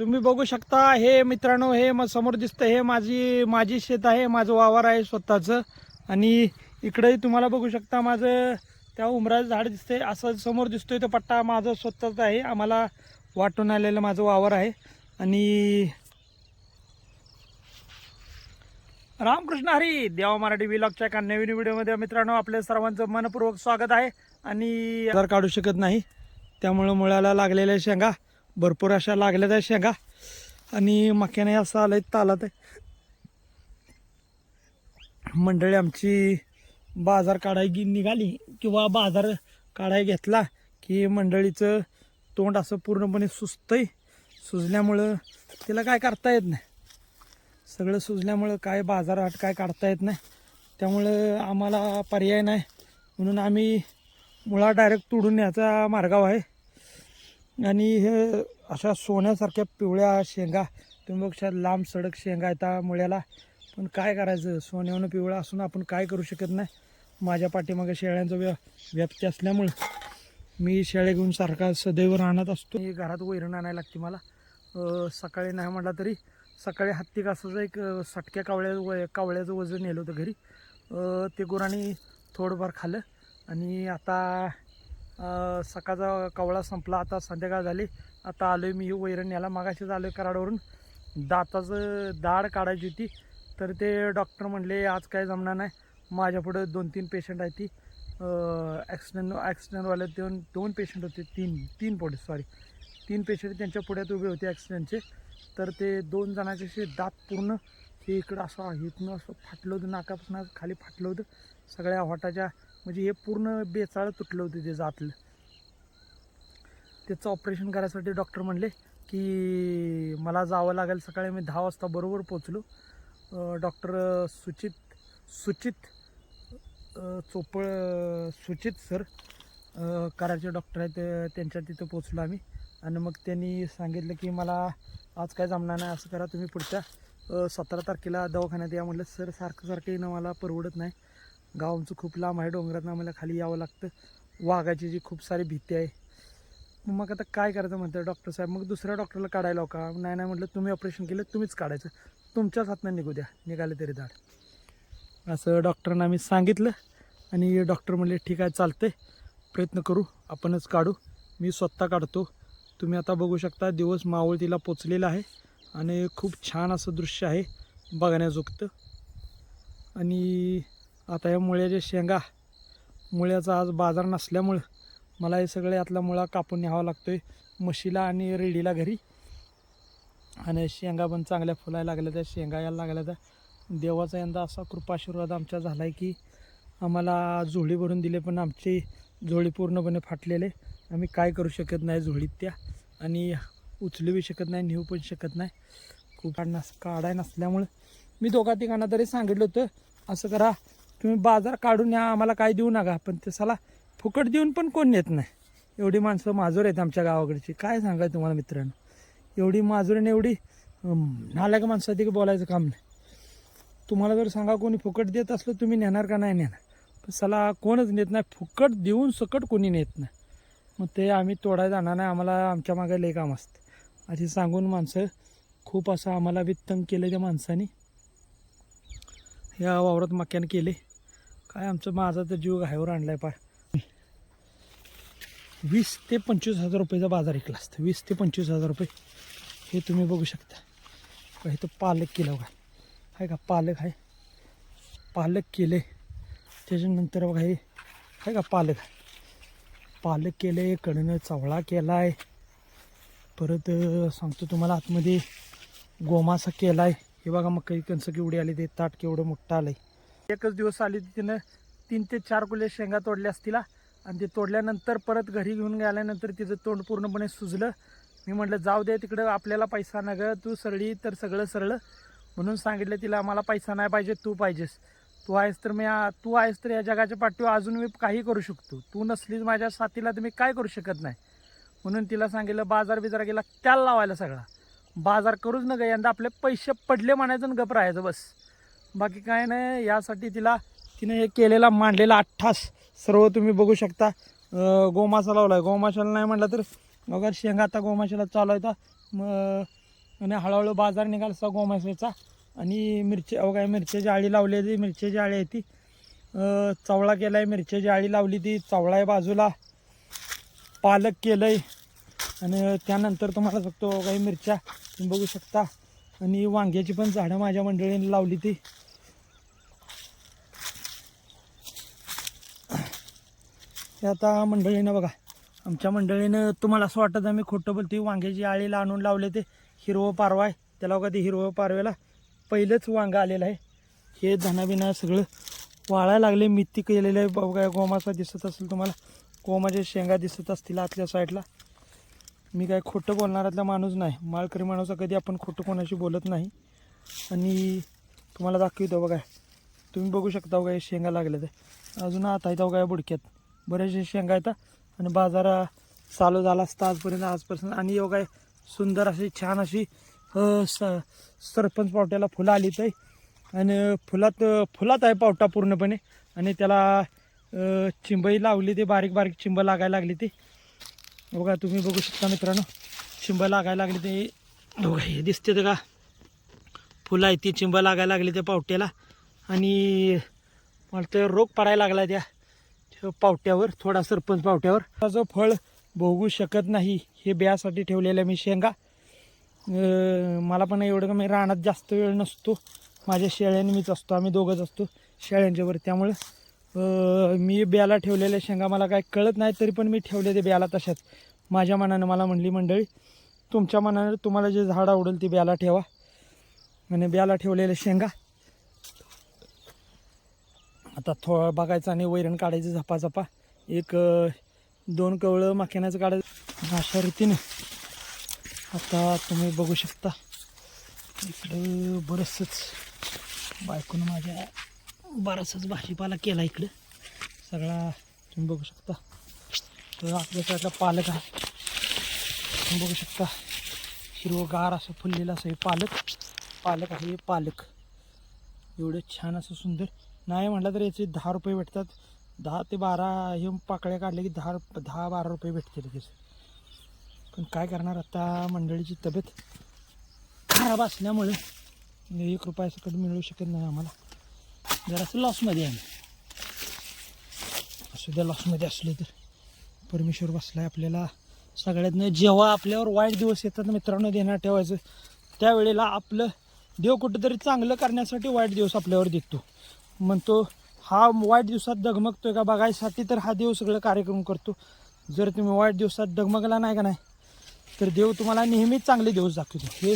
तुम्ही बघू शकता हे मित्रांनो हे मग समोर दिसतं हे माझी माझी शेत आहे माझं वावर आहे स्वतःचं. आणि इकडेही तुम्हाला बघू शकता माझं त्या उमराचं झाड दिसतंय असं समोर दिसतोय तो पट्टा माझं स्वतःचा आहे आम्हाला वाटून आलेलं माझं वावर आहे. आणि रामकृष्ण हरी देवा मराठी विलॉगच्या एका नवीन व्हिडिओमध्ये मित्रांनो आपल्या सर्वांचं मनपूर्वक स्वागत आहे. आणि जर काढू शकत नाही त्यामुळं मुळाला लागलेल्या शेंगा. भरपूर अशा लागल्या त्या शेंगा. आणि मक्याने असं आलंय तालात आहे. मंडळी आमची बाजार काढाय गी निघाली किंवा बाजार काढाय घेतला की मंडळीचं तोंड असं पूर्णपणे सुजतंय. सुजल्यामुळं तिला काय करता येत नाही. सगळं सुजल्यामुळं काय बाजारात काय काढता येत नाही. त्यामुळं आम्हाला पर्याय नाही. म्हणून आम्ही मुळा डायरेक्ट तोडून याचा मार्गाव आहे. आणि हे अशा सोन्यासारख्या पिवळ्या शेंगा तुम्ही लांब सडक शेंगा येतात मुळ्याला. पण काय करायचं? सोन्यावनं पिवळा असून आपण काय करू शकत नाही? माझ्या पाठीमागे शेळ्यांचा व्या व्याप्ती असल्यामुळं मी शेळ्या घेऊन सारखा सदैव राहण्यात असतो. मी घरात वैरण आणायला लागते मला. सकाळी नाही म्हटला तरी सकाळी हत्ती कासाचं एक सटक्या कावळ्या व कावळ्याचं वजन नेलं होतं घरी. ते गुरांनी थोडंफार खाल्लं आणि आता सकाळचा कवळा संपला आता संध्याकाळ झाली. आता आलो आहे मी वैरण याला. मागाशीच आलो आहे कराडवरून. दाताचं दाढ काढायची होती. तर ते डॉक्टर म्हणले आज काय जमणार नाही. माझ्यापुढं दोन तीन पेशंट आहेत ती. ॲक्सिडेंट ॲक्सिडेंटवाले दोन दोन पेशंट होते. तीन तीन पुढे सॉरी तीन पेशंट त्यांच्या पुढ्यात उभे होते ॲक्सिडेंटचे तर ते दोन जणांचे असे दात पूर्ण हे इकडं असं इथनं असं फाटलं होतं नाकापासून खाली फाटलं होतं. सगळ्या होटाच्या म्हणजे हे पूर्ण बेचाळ तुटलं होतं ते जातलं. त्याचं ऑपरेशन करायसाठी डॉक्टर म्हणले की मला जावं लागेल सकाळी मी दहा वाजता बरोबर पोचलो डॉक्टर सुचित सुचित चोपळ सुचित सर करायचे डॉक्टर आहेत त्यांच्या तिथं पोचलो आम्ही. आणि मग त्यांनी सांगितलं की मला आज काय जमणार नाही असं करा तुम्ही पुढच्या सतरा तारखेला दवाखान्यात या म्हटलं सर सारखं सारखं येणं मला परवडत नाही. गाव आमचं खूप लांब आहे डोंगरात आम्हाला खाली यावं लागतं. वाघाची जी खूप सारी भीती आहे. मग आता काय करायचं म्हणतं डॉक्टर साहेब? मग दुसऱ्या डॉक्टरला काढायला का? नाही नाही म्हटलं तुम्ही ऑपरेशन केलं तुम्हीच काढायचं. तुमच्याच हातनं निघू द्या निघाले तरी दाड. असं डॉक्टरांना आम्ही सांगितलं आणि डॉक्टर म्हणले ठीक आहे चालते प्रयत्न करू आपणच काढू. मी स्वतः काढतो. तुम्ही आता बघू शकता दिवस मावळतीला पोचलेला आहे आणि खूप छान असं दृश्य आहे बघण्याजोगतं. आणि आता या मुळ्याच्या शेंगा मुळ्याचा आज बाजार नसल्यामुळं मला हे सगळे यातला मुळा कापून न्यावा आहे म्हशीला आणि रेडीला घरी. आणि शेंगा पण चांगल्या फुलायला लागल्या त्या शेंगा यायला लागल्या त्या. देवाचा यंदा असा कृपाशीर्वाद आमच्या झाला आहे की आम्हाला झोळी भरून दिले पण आमची झोळी पूर्णपणे फाटलेले आम्ही काय करू शकत नाही झोळीत त्या. आणि उचलू बी शकत नाही नेऊ पण शकत नाही. खूप नस काढाय नसल्यामुळं मी दोघा तिघांना तरी सांगितलं होतं असं करा तुम्ही बाजार काढून या आम्हाला काय देऊ नका. पण ते साला फुकट देऊन पण कोण येत नाही. एवढी माणसं माजूर आहेत आमच्या गावाकडची. काय सांगाय तुम्हाला मित्रांनो? एवढी माजूर आणि एवढी अं, नालायक माणसं की बोलायचं काम नाही. तुम्हाला जर सांगा कोणी फुकट देत असलं तुम्ही नेणार का नाही नेणार? पण सला कोणच नेत नाही. फुकट देऊन सकट कोणी नेत नाही. मग ते आम्ही तोडायला जाणार नाही. आम्हाला आमच्या मागे लय काम असतं. असे सांगून माणसं खूप असं आम्हाला वित्तंग केलं त्या माणसाने. या वावरात मक्यानं केले काय आमचं माझा तर जीव घायवर आणलाय पाय वीस ते पंचवीस हजार रुपयेचा बाजार ऐकला असतं. वीस ते पंचवीस हजार रुपये. हे तुम्ही बघू शकता. का इथं पालक केलं बघा आहे का? पालक आहे. पालक केले. त्याच्यानंतर बघा हे. आहे का? पालक पालक केले कडनं चवळा केला आहे परत सांगतो तुम्हाला आतमध्ये गोमासा केला आहे हे बघा मग काही कणसं केवढी आली ते ताट केवढं मोठं आलं आहे एकच दिवस आली तिनं तीन ते चार कुले शेंगा तोडल्या असतील आणि ते तोडल्यानंतर परत घरी घेऊन गेल्यानंतर तिचं तोंड पूर्णपणे सुजलं. मी म्हटलं जाऊ दे तिकडं आपल्याला पैसा न ग तू सरळी तर सगळं सरळ. म्हणून सांगितलं तिला मला पैसा नाही पाहिजे तू पाहिजेस. तू आहेस तर मी तू आहेस तर या जगाच्या पाठीवर अजून मी काही करू शकतो. तू नसलीच माझ्या साथीला तर मी काय करू शकत नाही. म्हणून तिला सांगितलं बाजार बिजार गेला त्याला लावायला सगळा. बाजार करूच न ग यंदा आपले पैसे पडले म्हणायचं गप राहायचं बस. बाकी काय नाही यासाठी तिला तिने हे केलेला मांडलेला अठ्ठास सर्व तुम्ही बघू शकता. गोमासा लावला आहे गोमाशाला नाही म्हटलं तर अगर शेंगा आता गोमाशाला चालू आहे मग आणि हळूहळू बाजार निघाला असा गोमासाचा आणि मिरची अवघा मिरच्याची आळी लावलेली मिरच्याची आळी आहे ती. चवळा केला आहे मिरच्याची आळी लावली ती चवळा आहे बाजूला. पालक केलं आहे आणि त्यानंतर तुम्हाला बघतो काही मिरच्या तुम्ही बघू शकता. आणि वांग्याची पण झाडं माझ्या मंडळीने लावली ती. हे आता मंडळीनं बघा आमच्या मंडळीनं तुम्हाला असं वाटतं आम्ही खोटं बोलते वांग्याची आळीला आणून लावले ते हिरवं पारवा आहे. त्याला बघा ते हिरवं पारव्याला पहिलंच वांगं आलेलं आहे. हे धनाबिना सगळं वाळायला लागले मित्ती केलेलं आहे. बघा गोमासा दिसत असेल तुम्हाला. गोमाच्या शेंगा दिसत असतील आतल्या साईडला. मी काय खोटं बोलणारातला माणूस नाही. माळकरी माणूस कधी आपण खोटं कोणाशी बोलत नाही. आणि तुम्हाला दाखवतो बघा. तुम्ही बघू शकता बघा हे शेंगा लागल्या ते अजून आता आहेत बघा या बुडक्यात. बरेचसे शेंगा येतात आणि बाजार चालू झाला असता आजपर्यंत आजपासून. आणि योगा सुंदर अशी छान अशी स सरपंच पावट्याला फुलं आली तर आणि फुलात फुलात आहे पावटा पूर्णपणे. आणि त्याला चिंबई लावली ते बारीक बारीक चिंब लागायला लागली ती. हो बघा तुम्ही बघू शकता मित्रांनो चिंब लागायला लागली ते. बघा हो हे दिसते ते का? फुलं आहे ती चिंब लागायला लागली त्या पावट्याला. आणि मला ते रोग पडायला लागला त्या त्या. पावट्यावर थोडा सरपंच पावट्यावर. जो फळ भोगू शकत नाही हे ब्यासाठी ठेवलेलं मी शेंगा. मला पण एवढं का मी रानात जास्त वेळ नसतो. माझ्या शेळ्याने मीच असतो आम्ही दोघंच असतो शेळ्यांच्यावर त्यामुळं मी ब्याला ठेवलेल्या शेंगा मला काय कळत नाही तरी पण मी ठेवले ते ब्याला तशाच. माझ्या मनानं मला म्हणली मंडळी तुमच्या मनानं तुम्हाला जे झाड आवडेल ते ब्याला ठेवा. आणि ब्याला ठेवलेल्या शेंगा आता थोडं बघायचं आणि वैरण काढायचं झपा झपा एक दोन कवळं माख्यानाचं काढायचं. अशा रीतीने आता तुम्ही बघू शकता. इकडं बरंचसंच बायकोनं माझ्या बराचसाच भाजीपाला केला इकडं. सगळा तुम्ही बघू शकता. तर आपल्या साईडला पालक आहे. तुम्ही बघू शकता. हिरवगार असं फुललेलं असं हे पालक. पालक आहे पालक. एवढं छान असं सुंदर. नाही म्हटलं तर याचे दहा रुपये भेटतात. दहा ते बारा हे पाकळ्या काढल्या की दहा दहा बारा रुपये भेटतील त्याचे. पण काय करणार आता मंडळीची तब्येत खराब असल्यामुळे एक रुपया सकट मिळू शकत नाही आम्हाला. जरासं लॉसमध्ये आहे. असू द्या लॉसमध्ये असले तर. परमेश्वर बसलाय आपल्याला. सगळ्यातनं जेव्हा आपल्यावर वाईट दिवस येतात मित्रांनो देणार ठेवायचं. त्यावेळेला आपलं देव कुठंतरी चांगलं करण्यासाठी वाईट दिवस आपल्यावर देतो म्हणतो हा वाईट दिवसात दगमगतोय का बघायसाठी तर हा देव सगळं कार्यक्रम करतो. जर तुम्ही वाईट दिवसात दगमगला नाही का नाही तर देव तुम्हाला नेहमीच चांगले दिवस दाखवतो. हे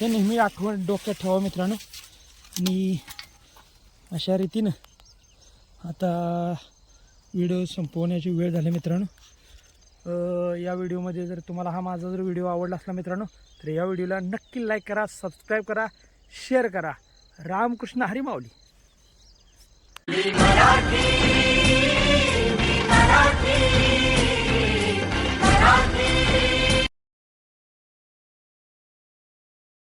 हे नेहमी आठवण डोक्यात ठेवा मित्रांनो. आणि अशा रीतीनं आता व्हिडिओ संपवण्याची वेळ झाली मित्रांनो. या व्हिडिओमध्ये जर तुम्हाला हा माझा जर व्हिडिओ आवडला असला मित्रांनो तर या व्हिडिओला नक्की लाईक करा सबस्क्राईब करा शेअर करा. रामकृष्ण हरी माऊली. Be my RP!